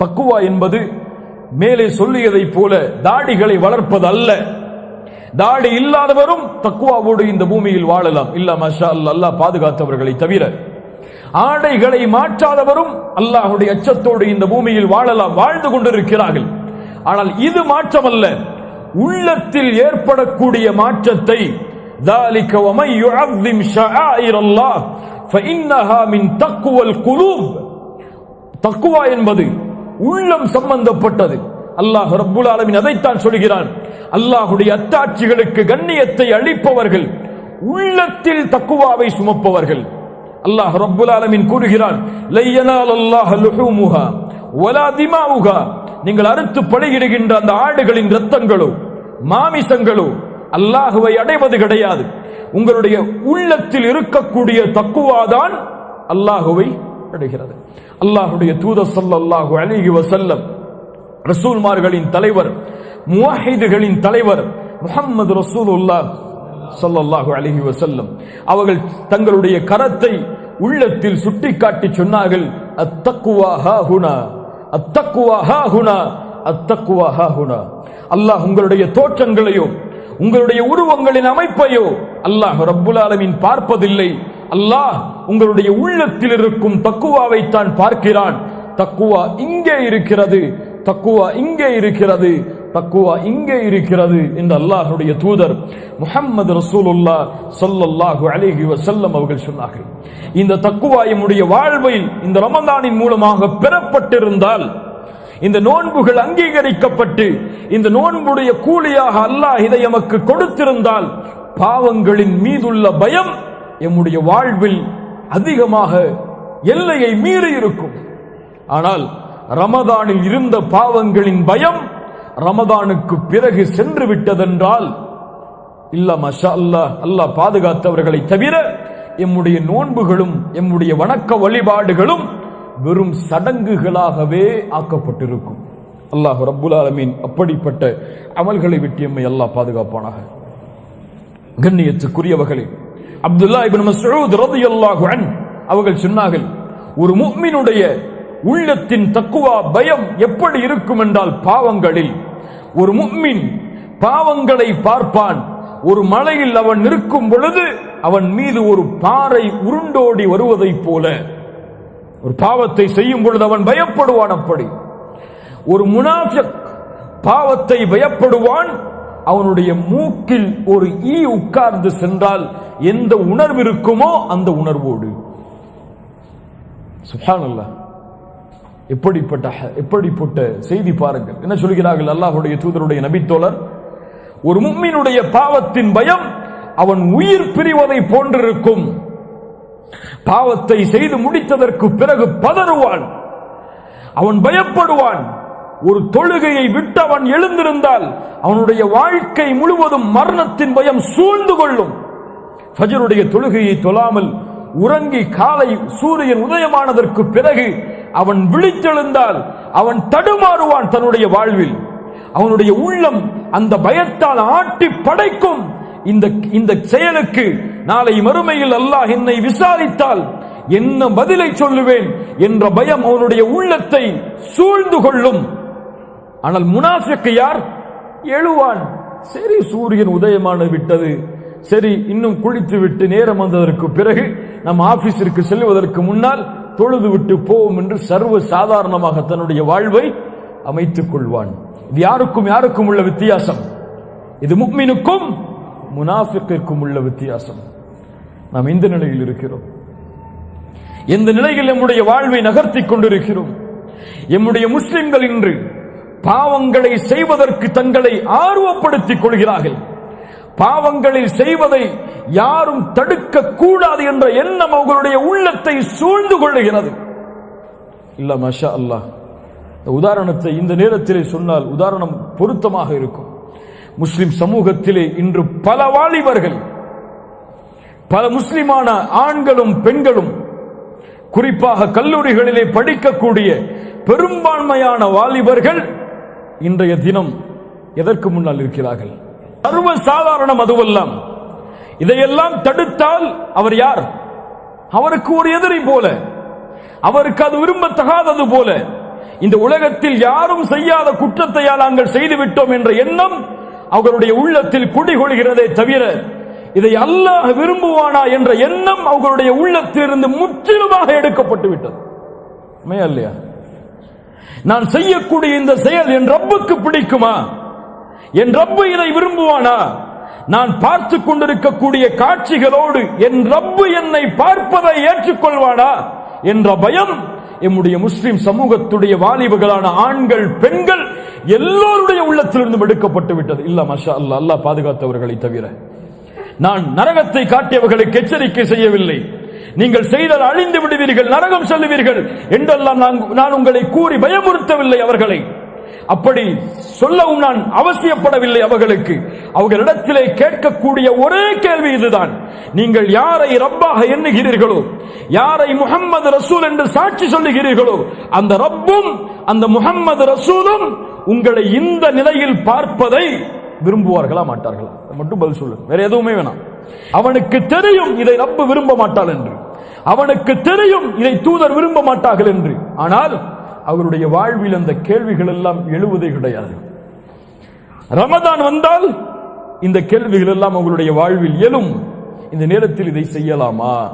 பக்குவா என்பது மேலே சொல்லியதைப் போல தாடிகளை வளர்ப்பது அல்ல தாடி இல்லாதவரும் தக்குவாவோடு இந்த பூமியில் வாழலாம் இல்ல மஷா அல்லா அல்லாஹ் பாதுகாத்தவர்களை தவிர ஆடைகளை மாற்றாதவரும் அல்லாஹுடைய அச்சத்தோடு இந்த பூமியில் வாழலாம் வாழ்ந்து கொண்டிருக்கிறார்கள் ஆனால் இது மாற்றமல்ல உள்ளத்தில் ஏற்படக்கூடிய மாற்றத்தை ذلك ومن يعظم شعائر الله فإنها من تقوى القلوب தக்குவா என்பது உள்ளம் சம்பந்தப்பட்டது. அல்லாஹ் ரப்புல் ஆலமின் அதைத்தான் சொல்கிறான். அல்லாஹுடைய அத்தாட்சிகளுக்கு கண்ணியத்தை அளிப்பவர்கள் உள்ளத்தில் தக்குவாவை சுமப்பவர்கள். அல்லாஹ் ரப்புல் ஆலமின் கூறுகிறான் லையனால் அல்லாஹ் லுஹூமுஹா வலா திமாவுகா நீங்கள் அறுத்து பழகிடுகின்ற அந்த ஆடுகளின் ரத்தங்களோ மாமிசங்களோ அல்லாஹுவை அடைவது கிடையாது. உங்களுடைய உள்ளத்தில் இருக்கக்கூடிய தக்குவாதான் அல்லாஹுவை அடைகிறது அல்லாஹுடைய தூத ஸல்லல்லாஹு அலிஹி வசல்லம் ரசூல்மார்களின் தலைவர் முவாஹிதுகளின் தலைவர் முஹம்மது ரசூலுல்லா சொல்லல்லாஹு அலிஹி வசல்லம் அவர்கள் தங்களுடைய கரத்தை உள்ளத்தில் சுட்டிக்காட்டி சொன்னார்கள் அத்தக்குவா ஹாஹுனா அத்தக்குவா ஹாஹுனா அத்தக்குவா ஹாஹுனா அல்லாஹ் உங்களுடைய தோற்றங்களையோ உங்களுடைய உருவங்களின் அமைப்பையோ அல்லாஹ் ரப்புல் ஆலமீன் பார்ப்பதில்லை. அல்லாஹ் உங்களுடைய உள்ளத்தில் இருக்கும் தக்குவாவை தான் பார்க்கிறான். தக்குவா இங்கே இருக்கிறது தக்குவா இங்கே இருக்கிறது தக்குவா இங்கே இருக்கிறது என்று அல்லாஹுடைய தூதர் முஹம்மது ரசூலுல்லா சொல்லல்லாஹு அலிஹி வசல்லம் அவர்கள் சொன்னார்கள். இந்த தக்குவா எம்முடைய வாழ்வில் இந்த ரமதானின் மூலமாக பெறப்பட்டிருந்தால் இந்த நோன்புகள் அங்கீகரிக்கப்பட்டு இந்த நோன்புடைய கூலியாக அல்லாஹ் இதை எமக்கு கொடுத்திருந்தால் பாவங்களின் மீதுள்ள பயம் எம்முடைய வாழ்வில் அதிகமாக எல்லையை மீறி இருக்கும். ஆனால் ரமதானில் இருந்த பாவங்களின் பயம் ரமதானுக்கு பிறகு சென்று விட்டதென்றால் இல்ல மஷா அல்லாஹ் அல்லாஹ் பாதுகாத்தவர்களை தவிர எம்முடைய நோன்புகளும் எம்முடைய வணக்க வழிபாடுகளும் வெறும் சடங்குகளாகவே ஆக்கப்பட்டிருக்கும். அல்லாஹ் ரப்புல் ஆலமீன் அப்படிப்பட்ட அமல்களை விட்டு எம்மை அல்லாஹ் பாதுகாப்பானாக. கண்ணியத்துக்குரியவர்களே அப்துல்லா இப்னு மஸ்ஊத் ரலியல்லாஹு அன் அவர்கள் சொன்னார்கள் ஒரு முக்மினுடைய உள்ளத்தின் தக்குவா பயம் எப்படி இருக்கும் என்றால் பாவங்களில். ஒரு முக்மின் பாவங்களை பார்ப்பான் ஒரு மலையில் அவன் நிற்கும் பொழுது அவன் மீது ஒரு பாறை உருண்டோடி வருவதைப் போல. ஒரு பாவத்தை செய்யும் பொழுது அவன் பயப்படுவான் அப்படி. ஒரு முனாஃபிக் பாவத்தை பயப்படுவான் அவனுடைய மூக்கில் ஒரு ஈ உட்கார்ந்து சென்றால் எந்த உணர்வு இருக்குமோ அந்த உணர்வோடு. சுப்ஹானல்லாஹ் எப்படிப்பட்ட எப்படிப்பட்ட செய்தி பாருங்கள். என்ன சொல்கிறார்கள் அல்லாஹுடைய தூதருடைய நபித்தோழர்? ஒரு மும்மினுடைய பாவத்தின் பயம் அவன் உயிர் பிரிவதை போன்றிருக்கும். பாவத்தை செய்து முடித்ததற்கு பிறகு பதறுவான். அவன் பயப்படுவான். ஒரு தொழுகையை விட்டு அவன் எழுந்திருந்தால் அவனுடைய வாழ்க்கை முழுவதும் மரணத்தின் பயம் சூழ்ந்து கொள்ளும். ஃபஜருடைய தொழுகையை தொழாமல் உறங்கி காலை சூரியன் உதயமானதற்கு பிறகு அவன் விழித்தெழுந்தால் அவன் தடுமாறுவான் தன்னுடைய வாழ்வில். அவனுடைய உள்ளம் அந்த பயத்தால் ஆட்டி படைக்கும். இந்த இந்த செயலுக்கு நாளை மறுமையில் அல்லாஹ் என்னை விசாரித்தால் என்ன பதிலை சொல்லுவேன் என்ற பயம் அவனுடைய உள்ளத்தை சூழ்ந்து கொள்ளும். ஆனால் முனாஃபிக்கு யார்? எழுவான். சரி சூரியன் உதயமான விட்டது. சரி இன்னும் குளித்து விட்டு நேரம் வந்ததற்கு பிறகு நம் ஆபீஸிற்கு செல்வதற்கு முன்னால் தொழுது விட்டு போவோம் என்று சர்வ சாதாரணமாக தன்னுடைய வாழ்வை அமைத்துக் கொள்வான். இது யாருக்கும் யாருக்கும் உள்ள வித்தியாசம்? இது முக்மினுக்கும் முனாஃபிக்கிற்கும் உள்ள வித்தியாசம். நாம் இந்த நிலையில் இருக்கிறோம்? எந்த நிலையில் நம்முடைய வாழ்வை நகர்த்தி கொண்டிருக்கிறோம்? எம்முடைய முஸ்லிம்கள் இன்று பாவங்களை செய்வதற்கு தங்களை ஆர்வப்படுத்திக் கொள்கிறார்கள். பாவங்களை செய்வதை யாரும் தடுக்க கூடாது என்ற எண்ணம் அவர்களுடைய உள்ளத்தை சூழ்ந்து கொள்ளுகிறது. இல்ல மஷா அல்லாஹ். இந்த உதாரணத்தை இந்த நேரத்திலே சொன்னால் உதாரணம் பொருத்தமாக இருக்கும். முஸ்லிம் சமூகத்திலே இன்று பல வாலிபர்கள் பல முஸ்லிமான ஆண்களும் பெண்களும் குறிப்பாக கல்லூரிகளிலே படிக்கக்கூடிய பெரும்பான்மையான வாலிபர்கள் இன்றைய தினம் எதற்கு முன்னால் இருக்கிறார்கள்? சர்வ சாதாரணம் அதுவெல்லாம் இதையெல்லாம் தடுத்தால் அவர் யார்? அவருக்கு ஒரு எதிரி போல. அவருக்கு அது விரும்பத்தகாதது போல. இந்த உலகத்தில் யாரும் செய்யாத குற்றத்தையால் நாங்கள் செய்துவிட்டோம் என்ற எண்ணம் அவர்களுடைய உள்ளத்தில் குடிகொள்கிறதே தவிர இதை அல்லாஹ் விரும்புவானா என்ற எண்ணம் அவர்களுடைய உள்ளத்திலிருந்து முற்றிலுமாக எடுக்கப்பட்டு விட்டது இல்லையா? நான் செய்யக்கூடிய இந்த செயல் என் ரப்புக்கு பிடிக்குமா? என் ரப்பு இதை விரும்புவானா? நான் பார்த்து கொண்டிருக்கக்கூடிய காட்சிகளோடு என் ரப்பு என்னை பார்ப்பதை ஏற்றுக்கொள்வானா? என்ற பயம் எம்முடைய முஸ்லிம் சமூகத்துடைய வாலிபுகளான ஆண்கள் பெண்கள் எல்லோருடைய உள்ளத்திலிருந்தும் எடுக்கப்பட்டு விட்டது. இல்ல மஷா அல்லாஹ் அல்லாஹ் பாதுகாத்தவர்களை தவிர. நான் நரகத்தை காட்டியவர்களுக்கு எச்சரிக்கை செய்யவில்லை. நீங்கள் செய்தால் அழிந்து விடுவீர்கள் நரகம் செல்லுவீர்கள் என்றெல்லாம் நான் நான் உங்களை கூறி பயமுறுத்தவில்லை அவர்களை. அப்படி சொல்லவும் நான் அவசியப்படவில்லை அவர்களுக்கு. அவர்களிடத்திலே கேட்கக்கூடிய ஒரே கேள்வி இதுதான். நீங்கள் யாரை ரப்பாக எண்ணுகிறீர்களோ யாரை முகம்மது ரசூல் என்று சாட்சி சொல்லுகிறீர்களோ அந்த ரப்பும் அந்த முகம்மது ரசூலும் உங்களை இந்த நிலையில் பார்ப்பதை விரும்புவார்களா மாட்டார்களா? மட்டும் பதில் சொல்லு வேற எதுவுமே வேணாம். அவனுக்கு தெரியும் இதை ரப்பு விரும்ப மாட்டாள் என்று. அவனுக்கு தெரியும் இதை தூதர் விரும்ப மாட்டார்கள் என்று. ஆனால் அவருடைய வாழ்வில் அந்த கேள்விகள் எல்லாம் எழுவதே கிடையாது. ரமதான் வந்தால் இந்த கேள்விகள் எல்லாம் அவங்களுடைய வாழ்வில் எழும். இந்த நேரத்தில் இதை செய்யலாமா?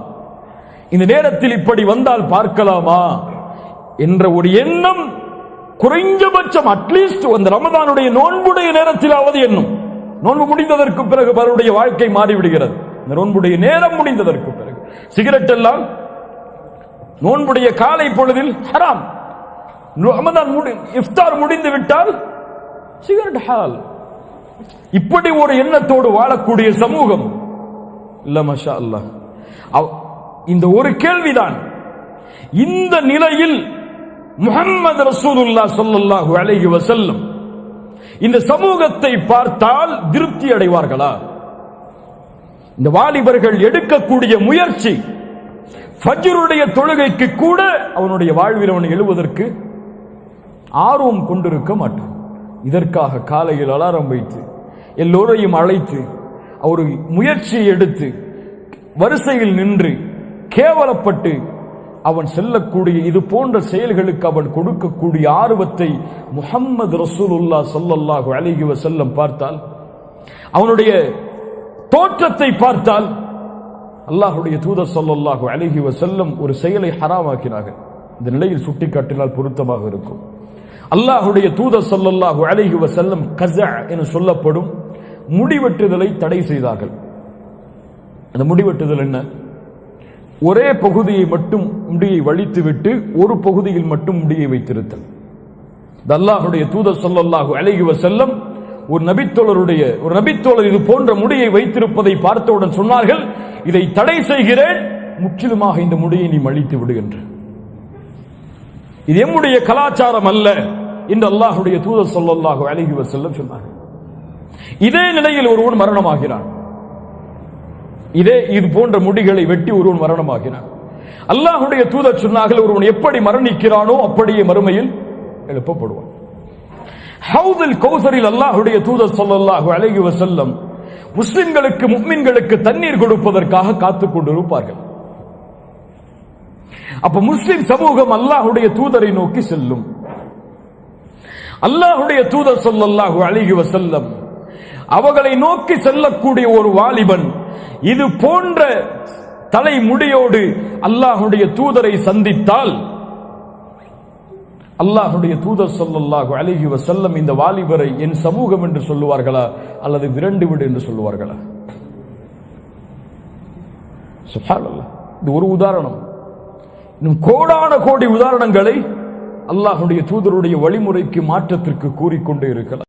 இந்த நேரத்தில் இப்படி வந்தால் பார்க்கலாமா? என்ற ஒரு எண்ணம் குறைஞ்சபட்சம் அட்லீஸ்ட் அந்த ரமதானுடைய நோன்புடைய நேரத்திலாவது எண்ணும். நோன்பு முடிந்ததற்கு பிறகு பலருடைய வாழ்க்கை மாறிவிடுகிறது. இந்த நோன்புடைய நேரம் முடிந்ததற்கு பிறகு. சிகரெட் எல்லாம் நோன்புடைய காலை பொழுதில் ஹராம். முடி இஃப்தார் முடிந்து விட்டால் சிகரெட் ஹலால். இப்படி ஒரு எண்ணத்தோடு வாழக்கூடிய சமூகம். இல்ல மஷா அல்லாஹ் அவ்- இந்த ஒரு கேள்விதான். இந்த நிலையில் முஹம்மது ரசூலுல்லாஹ் சொல்லல்லாஹு அலைஹி வசல்லம் இந்த சமூகத்தை பார்த்தால் திருப்தி அடைவார்களா? இந்த வாலிபர்கள் எடுக்கக்கூடிய முயற்சி ஃபஜ்ருடைய தொழுகைக்கு கூட அவனுடைய வாழ்வில் அவன் எழுவதற்கு ஆர்வம் கொண்டிருக்க மாட்டான். இதற்காக காலையில் அலாரம் வைத்து எல்லோரையும் அழைத்து அவர் முயற்சியை எடுத்து வரிசையில் நின்று கேவலப்பட்டு அவன் செல்லக்கூடிய இது போன்ற செயல்களுக்கு அவன் கொடுக்கக்கூடிய ஆர்வத்தை முகம்மது ரசூலுல்லா சொல்லல்லாஹு அலைஹி செல்லம் பார்த்தால் அவனுடைய தோற்றத்தை பார்த்தால் அல்லாஹுடைய தூதர் சொல்லல்லாஹு அலைஹி செல்லம் ஒரு செயலை ஹராமாக்கினார்கள். இந்த நிலையில் சுட்டிக்காட்டினால் பொருத்தமாக இருக்கும். அல்லாஹுடைய தூதர் சொல்லல்லாஹு அலைஹி செல்லம் கஸா என சொல்லப்படும் முடிவெட்டுதலை தடை செய்தார்கள். அந்த முடிவெட்டுதல் என்ன? ஒரே பகுதியை மட்டும் முடியை வழித்துவிட்டு ஒரு பகுதியில் மட்டும் முடியை வைத்திருத்தல். இது அல்லாஹ்வுடைய தூதர் சொல்லல்லாஹு அலைஹி செல்லம் ஒரு நபித்தோழருடைய ஒரு நபித்தோழர் இது போன்ற முடியை வைத்திருப்பதை பார்த்தவுடன் சொன்னார்கள் இதை தடை செய்கிறேன் முற்றிலுமாக இந்த முடியை நீ மழித்து விடுகின்ற இது எம்முடைய கலாச்சாரம் அல்ல என்று அல்லாஹுடைய தூதர் சொல்லல்லாஹு அலைஹி செல்லம் சொன்னார்கள். இதே நிலையில் ஒருவன் மரணமாகிறான். இதே இது போன்ற முடிகளை வெட்டி ஒருவன் மரணமாகிறான் அல்லாஹுடைய தூதர் சொன்னார்கள் ஒருவன் எப்படி மரணிக்கிறானோ அப்படியே மறுமையில் எழுப்பப்படுவான். ஹவுதில் கௌசரில் அல்லாஹுடைய தூதர் சொல்லல்லாஹு அழகி வசல்லம் முஸ்லிம்களுக்கு முக்மின்களுக்கு தண்ணீர் கொடுப்பதற்காக காத்துக் கொண்டிருப்பார்கள். அப்ப முஸ்லிம் சமூகம் அல்லாஹுடைய தூதரை நோக்கி செல்லும். அல்லாஹ்வுடைய தூதர் சொல்லல்லாஹு அழகி வசல்லம் அவர்களை நோக்கி செல்லக்கூடிய ஒரு வாலிபன் இது போன்ற தலைமுடியோடு அல்லாஹுடைய தூதரை சந்தித்தால் அல்லாஹுடைய தூதர் சொல்லல்லாஹு அழகி வஸல்லம் இந்த வாலிபரை என் சமூகம் என்று சொல்லுவார்களா அல்லது விரண்டு விடு என்று சொல்லுவார்களா? இது ஒரு உதாரணம். இன்னும் கோடான கோடி உதாரணங்களை அல்லாஹுடைய தூதருடைய வழிமுறைக்கு மாற்றத்திற்கு கூறிக்கொண்டே இருக்கலாம்.